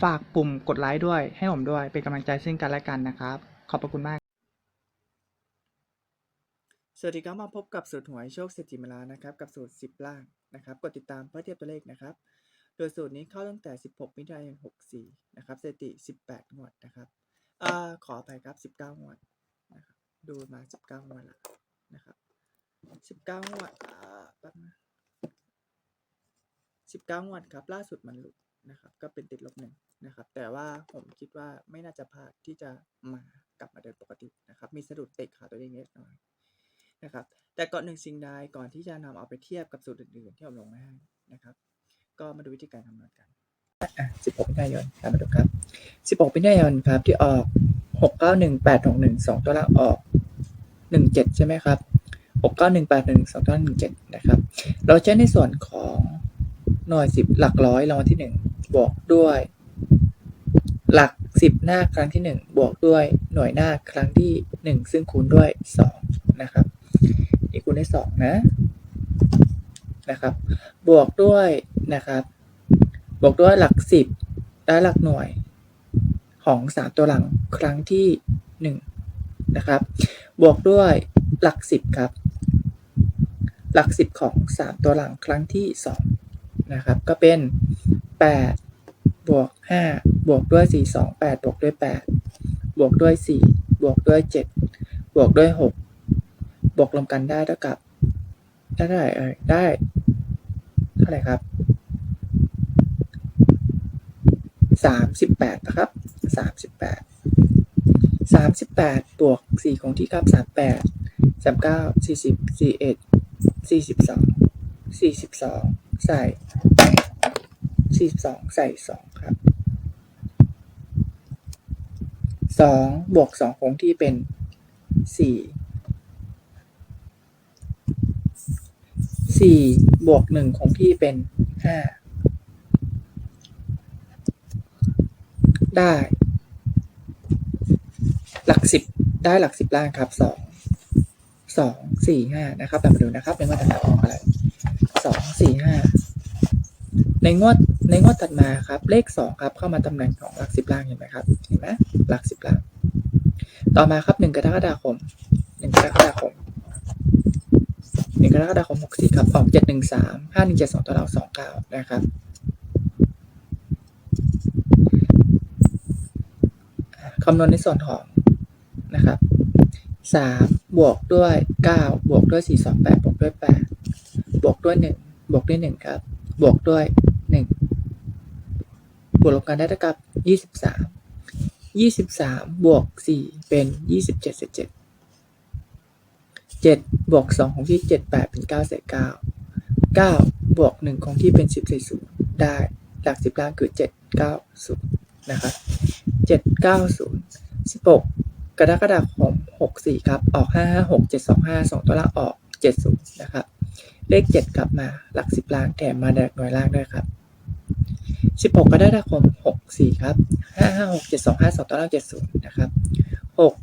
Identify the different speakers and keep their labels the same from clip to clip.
Speaker 1: ฝากปุ่มกดไลค์ด้วย ให้ผมด้วย เป็นกำลังใจซึ่งกันและกันนะครับ ขอบพระคุณมาก สวัสดีครับมาพบกับสูตรหวยโชคเศรษฐีมาลานะครับ กับสูตร 10 ล่างนะครับ กดติดตามเพื่อเทียบตัวเลขนะครับ โดยสูตรนี้เข้าตั้งแต่ 16 มิถุนายน 64 นะครับสถิติ 18 งวดนะครับอขอไปครับ 19 งวดนะครับ ดูมา 19 งวดละนะครับ 19 งวดอ่าแป๊บนะ19 งวดครับ ล่าสุดมันหลุด นะครับก็เป็นติดลบหนึ่งนะครับแต่ว่าผมคิดว่าไม่น่าจะพลาดที่จะมากลับมาเดินปกตินะครับมีสะดุดเตะขาตัวเองเล็กน้อยนะครับแต่ก่อนหนึ่งสิ่งใดก่อนที่จะนำเอาไปเทียบกับสูตรอื่นๆที่ผมลงมาให้นะครับ ก็มาดูวิธีการคำนวณกันอะ16มิถุนายนตามมาดูครับ 16มิถุนายนครับที่ออก 691 861 2 ตัวละออก 17 ใช่ไหมครับ 691 811 2ตัวละ17 นะครับ เราใช้ในส่วนของหน่วย 10 หลักร้อยรางวัลที่ 1 บวกด้วย หลัก 10 หน้าครั้งที่ 1 บวกด้วยหน่วยหน้าครั้งที่ 1 ซึ่งคูณด้วย 2 นะครับนี่คูณได้2นะนะครับ บวกด้วยนะครับ บวกด้วยหลักสิบและหลักหน่วยของสามตัวหลังครั้งที่หนึ่งนะครับ บวกด้วยหลักสิบครับ หลักสิบของสามตัวหลังครั้งที่สองนะครับ ก็เป็น แปดบวกห้าบวกด้วยสี่สองแปดบวกด้วยแปดบวกด้วยสี่บวกด้วยเจ็ดบวกด้วยหกบวกรวมกันได้เท่ากับได้เท่าไหร่เอ่ยได้เท่าไหร่ครับสามสิบแปดนะครับสามสิบแปดสามสิบแปดบวกสี่คงที่ครับสามแปดสามเก้าสี่สิบสี่เอ็ดสี่สิบสองสี่สิบสองใส่ สี่สิบสองใส่สองครับสองบวกสองคงที่เป็นสี่สี่บวกหนึ่งคงที่เป็นห้าได้ หลักสิบได้หลักสิบล่างครับสองสองสี่ห้านะครับเรามาดูนะครับในงวดถัดมาออกอะไรสองสี่ห้าในงวด ในงวดถัดมาครับ เลขสองครับ เข้ามาตำแหน่งของหลักสิบล่างเห็นไหมครับ เห็นไหมหลักสิบล่าง ต่อมาครับหนึ่งกรกฎาคมหนึ่งกรกฎาคมหนึ่งกรกฎาคมหกสี่ครับออกเจ็ดหนึ่งสามห้าหนึ่งเจ็ดสองตัวเราสองเก้านะครับคำนวณในส่วนของนะครับสามบวกด้วยเก้าบวกด้วยสี่สองแปดบวกด้วยแปดบวกด้วยหนึ่งบวกด้วยหนึ่งครับ บวกด้วย บวกลบกันได้เท่ากับยี่สิบสามยี่สิบสามบวกสี่เป็นยี่สิบเจ็ดเศษเจ็ดเจ็ดบวกสองของที่เจ็ดแปดเป็นเก้าเศษเก้าเก้าบวกหนึ่งของที่เป็นสิบเศษศูนย์ได้หลักสิบล่างคือเจ็ดเก้าศูนย์นะครับเจ็ดเก้าศูนย์สิบหกกรกฎาคมหกสี่ครับ ออกห้าห้าหกเจ็ดสองห้าสองตัวละออกเจ็ดศูนย์นะครับ เลขเจ็ดกลับมาหลักสิบล่างแถมมาแดกหน่วยล่างด้วยครับ สิบหกกรกฎาคมหกสี่ครับห้าห้าหกเจ็ดสองห้าสองตัวละเจ็ดศูนย์นะครับหก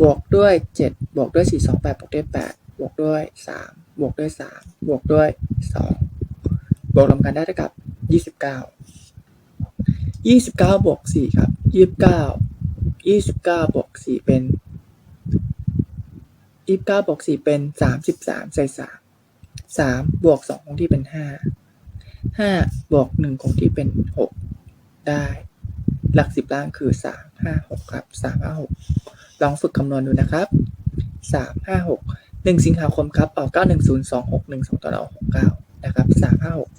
Speaker 1: บวกด้วยเจ็ดบวกด้วยสี่สองแปดบวกด้วยแปดบวกด้วยสามบวกด้วยสามบวกด้วยสองบวกรวมกันได้เท่ากับยี่สิบเก้ายี่สิบเก้าบวกสี่ครับยี่สิบเก้ายี่สิบเก้าบวกสี่เป็นยี่สิบเก้าบวกสี่เป็นสามสิบสามใส่สามสามบวกสองคงที่เป็นห้า ห้าบวกหนึ่งคงที่เป็นหกได้ หลักสิบล่างคือสามห้าหกครับสามห้าหกลองฝึกคำนวณดูนะครับสามห้าหกหนึ่งสิงหาคมครับออกเก้าหนึ่งศูนย์สองหกหนึ่งสองต่อเราหกเก้านะครับสามห้าหก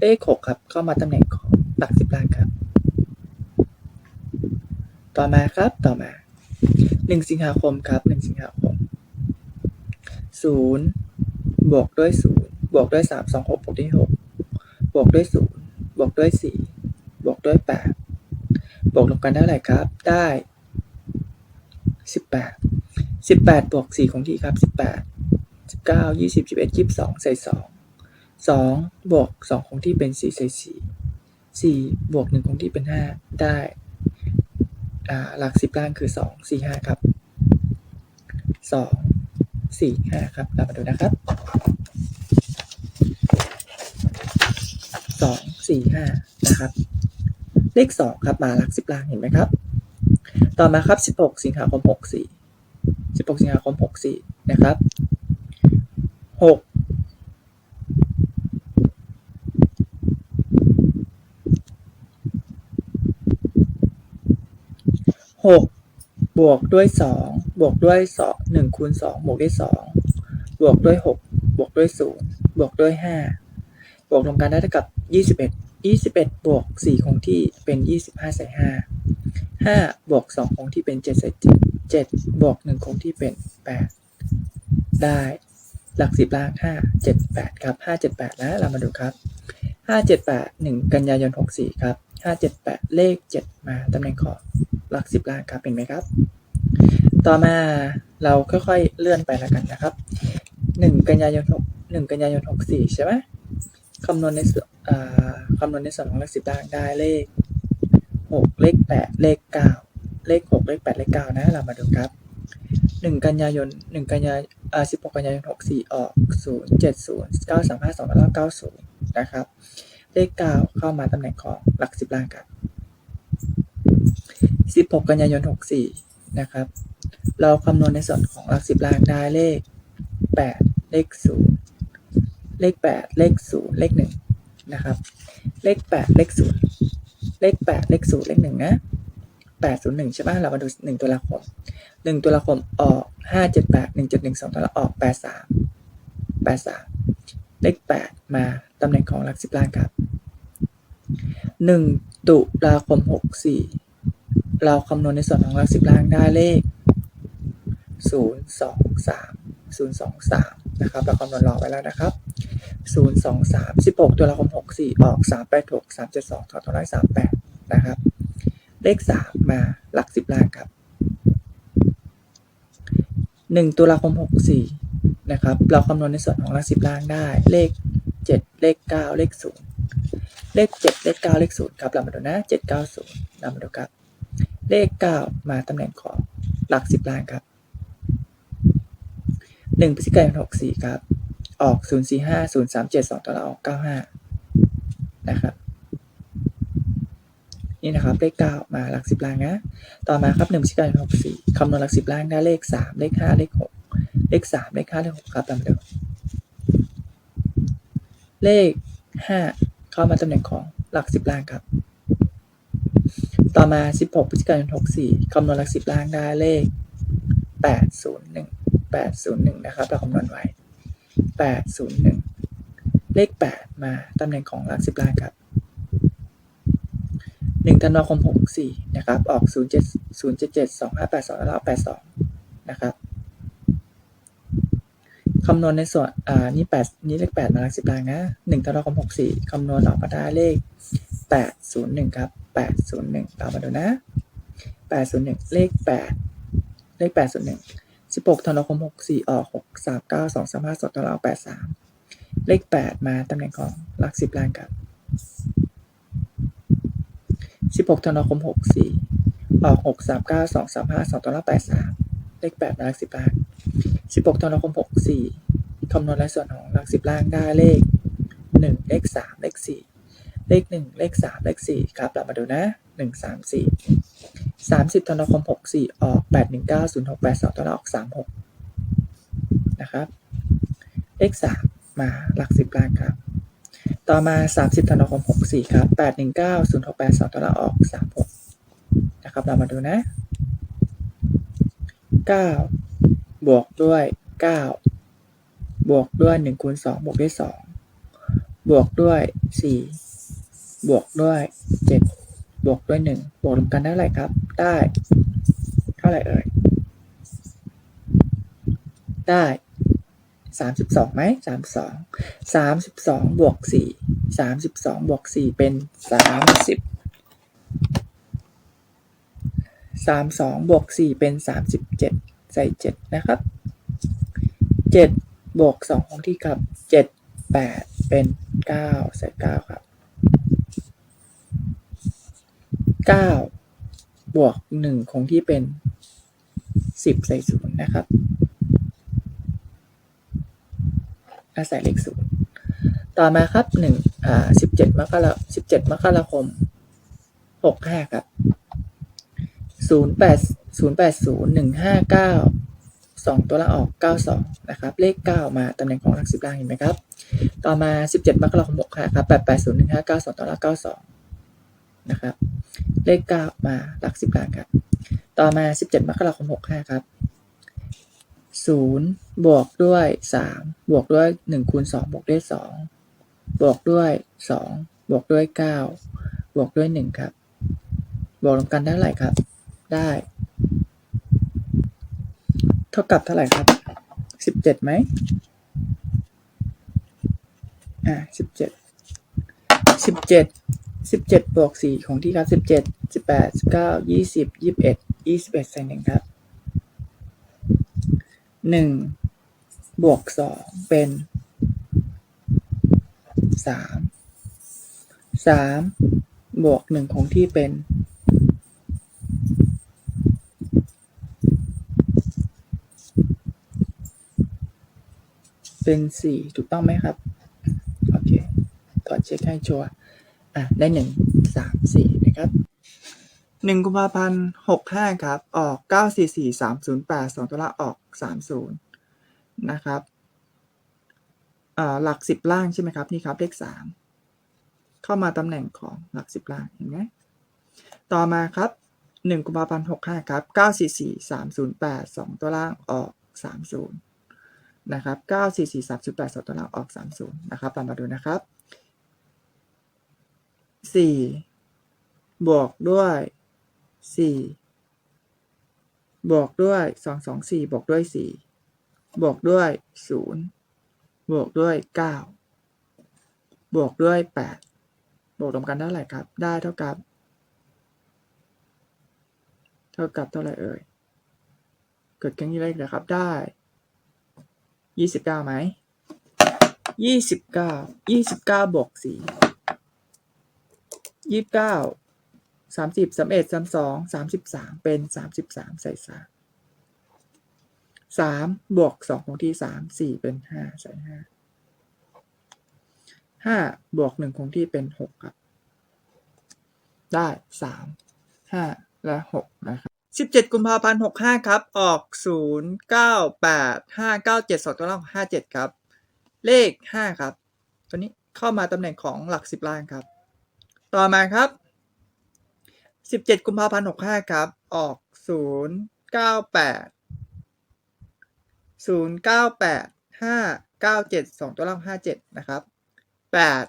Speaker 1: เลขหกครับเข้ามาตำแหน่งของหลักสิบล้านครับ ต่อมาครับต่อมาหนึ่งสิงหาคมครับหนึ่งสิงหาคมศูนย์บวกด้วยศูนย์บวกด้วยสามสองหกบวกด้วยหก วกด้วยศูนย์บวกด้วยสี่บวกด้วยแปดบวกรวมกันได้เท่าไหร่ครับ ได้สิบแปดสิบแปดบวกสี่ของที่ครับสิบแปดสิบเก้ายี่สิบสิบเอ็ดยี่สิบสองใส่สองสองบวกสองของที่เป็นสี่ใส่สี่สี่บวกหนึ่งของที่เป็นห้าได้หลักสิบล่างคือสองสี่ห้าครับสองสี่ห้าครับเรามาดูนะครับ สองสี่ห้านะครับ เลขสองครับมาลักสิบล่างเห็นไหมครับ ต่อมาครับสิบหกสิงหาคมหกสี่สิบหกสิงหาคมหกสี่นะครับหกหกบวกด้วยสองบวกด้วยสองหนึ่งคูณสองบวกด้วยสองบวกด้วยหกบวกด้วยศูนย์บวกด้วยห้า บวกรวมกันได้เท่ากับยี่สิบเอ็ดยี่สิบเอ็ดบวกสี่คงที่เป็นยี่สิบห้าใส่ห้าห้าบวกสองคงที่เป็นเจ็ดใส่เจ็ดเจ็ดบวกหนึ่งคงที่เป็นแปดได้ หลักสิบล่างห้าเจ็ดแปดครับห้าเจ็ดแปดนะเรามาดูครับห้าเจ็ดแปดหนึ่งกันยายนหกสี่ครับห้าเจ็ดแปดเลขเจ็ดมาตำแหน่งของหลักสิบล่างครับเห็นไหมครับ ต่อมาเราค่อยๆเลื่อนไปแล้วกันนะครับหนึ่งกันยายนหกหนึ่งกันยายนหกสี่ใช่ไหม คำนวณในส่วนคำนวณในส่วนของหลักสิบล่างได้เลขหกเลขแปดเลขเก้าเลขหกเลขแปดเลขเก้านะ เรามาดูครับหนึ่งกันยายนหนึ่งกันยาอ่าสิบหกกันยายนหกสี่ออกศูนย์เจ็ดศูนย์เก้าสามห้าสองแล้วเก้าศูนย์นะครับ เลขเก้าเข้ามาตำแหน่งของหลักสิบล่างครับสิบหกกันยายนหกสี่นะครับ เราคำนวณในส่วนของหลักสิบล่างได้เลขแปดเลขศูนย์ เลขแปดเลขศูนย์เลขหนึ่งนะครับ เลขแปดเลขศูนย์เลขแปดเลขศูนย์เลขหนึ่งนะแปดศูนย์หนึ่งใช่ไหมเรามาดูหนึ่งตัวละครหนึ่งตัวละครออกห้าเจ็ดแปดหนึ่งเจ็ดหนึ่งสองตัวละออกแปดสามแปดสามเลขแปดมาตำแหน่งของหลักสิบล่างครับหนึ่งตุลาคมหกสี่เราคำนวณในส่วนของหลักสิบล่างได้เลขศูนย์สองสามศูนย์สองสามนะครับ เราคำนวณรอไว้แล้วนะครับ ศูนย์สองสามสิบหกตัวละครหกสี่ออกสามแปดหกสามเจ็ดสองถอดถอนได้สามแปดนะครับ เลขสามมาหลักสิบล่างครับหนึ่งตุลาคมหกสี่นะครับ เราคำนวณในส่วนของหลักสิบล่างได้ เลขเจ็ดเลขเก้าเลขศูนย์เลขเจ็ดเลขเก้าเลขศูนย์ครับเรามาดูนะเจ็ดเก้าศูนย์เรามาดูครับ เลขเก้ามาตำแหน่งของหลักสิบล่างครับหนึ่งพฤศจิกายนหกสี่ครับ ออกศูนย์สี่ห้าศูนย์สามเจ็ดสองตัวละออกเก้าห้านะครับ นี่นะครับ เลขเก้ามาหลักสิบล่างนะ ต่อมาครับหนึ่งพฤศจิกายนหกสี่คำนวณหลักสิบล่างได้เลขสามเลขห้าเลขหกเลขสามเลขห้าเลขหกครับตามเดิมเลขห้าเข้ามาตำแหน่งของหลักสิบล่างครับ ต่อมาสิบหกพฤศจิกายนหกสี่คำนวณหลักสิบล่างได้เลขแปดศูนย์หนึ่งแปดศูนย์หนึ่งนะครับ เราคำนวณไว้ แปดศูนย์หนึ่งเลขแปดมาตำแหน่งของหลักสิบล่างครับหนึ่งธันวาคมหกสี่นะครับออกศูนย์เจ็ดศูนย์เจ็ดเจ็ดสองห้าแปดสองแล้วแปดสองนะครับคำนวณในส่วน อ่า นี่แปดนี่เลขแปดมาหลักสิบล่างนะหนึ่งธันวาคมหกสี่คำนวณออกมาได้เลขแปดศูนย์หนึ่งครับแปดศูนย์หนึ่งเรามาดูนะแปดศูนย์หนึ่งเลขแปดเลขแปดศูนย์หนึ่ง สิบหกธันวาคมหกสี่ออกหกสามเก้าสองสามห้าสองตัวเราแปดสามเลขแปดมาตำแหน่งของหลักสิบล่างครับสิบหกธันวาคมหกสี่ออกหกสามเก้าสองสามห้าสองตัวเราแปดสามเลขแปดมาหลักสิบล่างสิบหกธันวาคมหกสี่คำนวณในส่วนของหลักสิบล่างได้เลขหนึ่งเลขสามเลขสี่เลขหนึ่งเลขสามเลขสี่ครับเรามาดูนะหนึ่งสามสี่ สามสิบธันวาคมหกสี่ออกแปดหนึ่งเก้าศูนย์หกแปดสองตัวละออกสามหกนะครับเลขสามมาหลักสิบล้านครับ ต่อมาสามสิบธันวาคมหกสี่ครับแปดหนึ่งเก้าศูนย์หกแปดสองตัวละออกสามหกนะครับ เรามาดูนะเก้าบวกด้วยเก้าบวกด้วยหนึ่งคูณสองบวกด้วยสองบวกด้วยสี่บวกด้วยเจ็ด บวกด้วยหนึ่งบวกรวมกันได้เท่าไหร่ครับ ได้ เท่าไหร่เอ่ย ได้สามสิบสองไหมสามสองสามสิบสองบวกสี่สามสิบสองบวกสี่เป็นสามสิบสามสองบวกสี่เป็นสามสิบเจ็ดใส่เจ็ดนะครับเจ็ดบวกสองของที่ครับเจ็ดแปดเป็นเก้าใส่เก้าครับ เก้าบวกหนึ่งคงที่เป็นสิบใส่ศูนย์นะครับ อาศัยเลขศูนย์ต่อมาครับหนึ่งอ่าสิบเจ็ดมกราสิบเจ็ดมกราคมหกห้าครับศูนย์แปดศูนย์แปดศูนย์หนึ่งห้าเก้าสองตัวละออกเก้าสองนะครับ เลขเก้ามาตำแหน่งของหลักสิบล่างเห็นไหมครับ ต่อมาสิบเจ็ดมกราคมหกห้าครับแปดแปดศูนย์หนึ่งห้าเก้าสองตัวละเก้าสอง นะครับ เลขเก้ามาหลักสิบล่างครับ ต่อมาสิบเจ็ดมกราคมหกห้าครับศูนย์บวกด้วยสามบวกด้วยหนึ่งคูณสองบวกด้วยสองบวกด้วยสองบวกด้วยเก้าบวกด้วยหนึ่งครับ บวกรวมกันได้เท่าไหร่ครับ ได้ เท่ากับเท่าไหร่ครับสิบเจ็ดไหมอ่าสิบเจ็ดสิบเจ็ด สิบเจ็ดบวกสี่ของที่ครับสิบเจ็ดสิบแปดสิบเก้ายี่สิบยี่สิบเอ็ดยี่สิบเอ็ดใส่หนึ่งครับหนึ่งบวกสองเป็นสามสามบวกหนึ่งคงที่เป็นเป็นสี่ถูกต้องไหมครับ โอเคตรวจเช็คให้ชัวร์ อะได้หนึ่งสามสี่นะครับหนึ่งกุมภาพันธ์หกห้าครับ ออกเก้าสี่สี่สามศูนย์แปดสองตัวละออกสามศูนย์นะครับอ่าหลักสิบล่างใช่ไหมครับ นี่ครับเลขสามเข้ามาตำแหน่งของหลักสิบล่างเห็นไหมต่อมาครับหนึ่งกุมภาพันธ์หกห้าครับเก้าสี่สี่สามศูนย์แปดสองตัวล่างออกสามศูนย์นะครับเก้าสี่สี่สามศูนย์แปดสองตัวล่างออกสามศูนย์นะครับเรามาดูนะครับ สี่บวกด้วยสี่บวกด้วยสองสองสี่บวกด้วยสี่บวกด้วยศูนย์บวกด้วยเก้าบวกด้วยแปดบวกรวมกันเท่าไหร่ครับ ได้เท่ากับ เท่ากับเท่าไหร่เอ่ยเกิดแค่นี้เลขเลยครับ ได้ยี่สิบเก้าไหมยี่สิบเก้ายี่สิบเก้าบวกสี่ ยี่สิบเก้าสามสิบสามเอ็ดสามสองสามสิบสามเป็นสามสิบสามใส่สามสามบวกสองคงที่สามสี่เป็นห้าใส่ห้าห้าบวกหนึ่งคงที่เป็นหกครับ ได้สามห้าและหกนะครับสิบเจ็ดกุมภาพันธ์หกห้าครับ ออกศูนย์เก้าแปดห้าเก้าเจ็ดสองตัวล่างห้าเจ็ดครับ เลขห้าครับ ตัวนี้เข้ามาตำแหน่งของหลักสิบล่างครับ ต่อมาครับสิบเจ็ดกุมภาพันธ์หกห้าครับ ออกศูนย์เก้าแปดศูนย์เก้าแปดห้าเก้าเจ็ดสองตัวล่างห้าเจ็ดนะครับแปด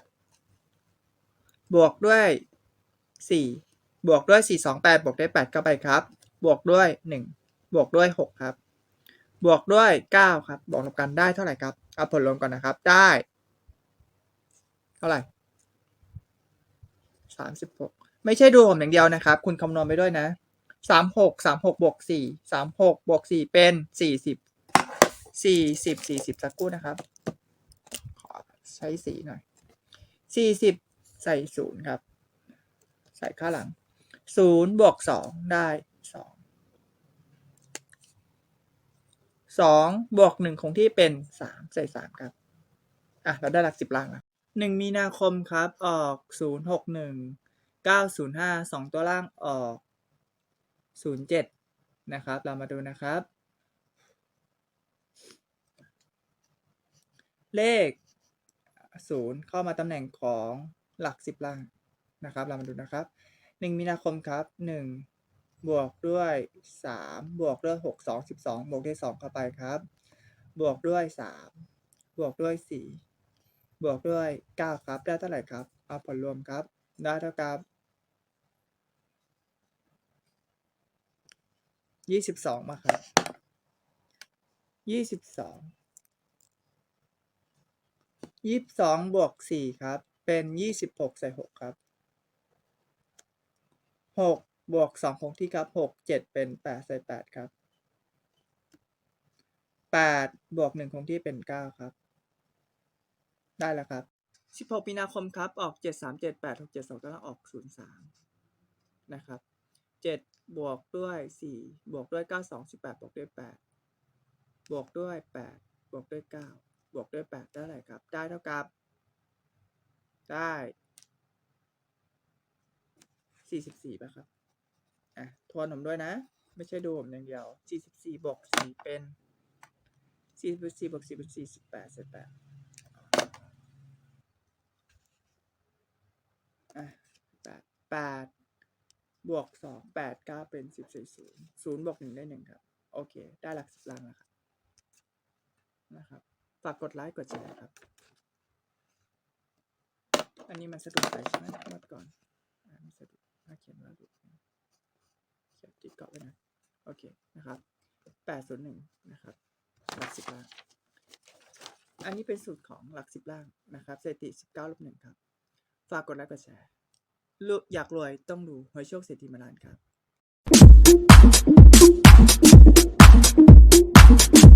Speaker 1: บวกด้วยสี่บวกด้วยสี่สองแปดบวกด้วยแปดเข้าไปครับ บวกด้วยหนึ่งบวกด้วยหกครับ บวกด้วยเก้าครับ บวกรวมกันได้เท่าไหร่ครับ เอาผลรวมก่อนนะครับ ได้ เท่าไหร่ สามสิบหกไม่ใช่ดูผมอย่างเดียวนะครับ คุณคำนวณไปด้วยนะสามหกสามหกบวกสี่สามหกบวกสี่เป็นสี่สิบสี่สิบสี่สิบสักครู่นะครับ ขอใช้สีหน่อยสี่สิบใส่ศูนย์ครับ ใส่ข้างหลังศูนย์บวกสองได้สองสองบวกหนึ่งคงที่เป็นสามใส่สามครับ อะ เราได้หลักสิบล่างแล้ว หนึ่งมีนาคมครับ ออกศูนย์หกหนึ่งเก้าศูนย์ห้าสองตัวล่างออกศูนย์เจ็ดนะครับ เรามาดูนะครับ เลขศูนย์เข้ามาตำแหน่งของหลักสิบล่างนะครับ เรามาดูนะครับหนึ่งมีนาคมครับหนึ่งบวกด้วยสามบวกด้วยหกสองสิบสองบวกด้วยสองเข้าไปครับ บวกด้วยสามบวกด้วยสี่ บวกด้วยเก้าครับ ได้เท่าไหร่ครับ เอาผลรวมครับ ได้เท่ากับยี่สิบสองมาครับยี่สิบสองยี่สิบสองบวกสี่ครับ เป็นยี่สิบหกใส่หกครับหกบวกสองคงที่ครับหกเจ็ดเป็นแปดใส่แปดครับแปดบวกหนึ่งคงที่เป็นเก้าครับ ได้แล้วครับสิบหกมีนาคมครับ ออกเจ็ดสามเจ็ดแปดหกเจ็ดสองก็ต้ออกศูนย์สามนะครับเจ็ดบวกด้วยสี่บวกด้วยเก้าสองสิบแปดบวกด้วยแปดบวกด้วยแปดบวกด้วยเก้าบวกด้วยแปดได้อะไรครับ ได้เท่ากับ ได้สี่สิบสี่ะครับ อะ ทวนผมด้วยนะ ไม่ใช่ดูผมอย่างเดียวสี่สิบสี่บวกสี่เป็นสี่สิบสี่บวกสี่เป็นสี่สิบแปดสิบแปด อะแปดแปดบวกสองแปดเก้าเป็นสิบสี่ศูนย์ศูนย์บวกหนึ่งได้หนึ่งครับ โอเค ได้หลักสิบล้านแล้วครับนะครับฝากกดไลค์กดแชร์ครับ อันนี้มันสะดุดไปใช่ไหมเมื่อก่อนอ่าไม่สะดุดถ้าเขียนว่าหลุดเขียนติดเกาะไว้นะ โอเคนะครับแปดศูนย์หนึ่งนะครับ หลักสิบล่างอันนี้เป็นสูตรของหลักสิบล่างนะครับสถิติสิบเก้าลบหนึ่งครับ ฝากกดไลค์กดแชร์อยากรวยต้องดูหวยโชคเศรษฐีมาลานครับ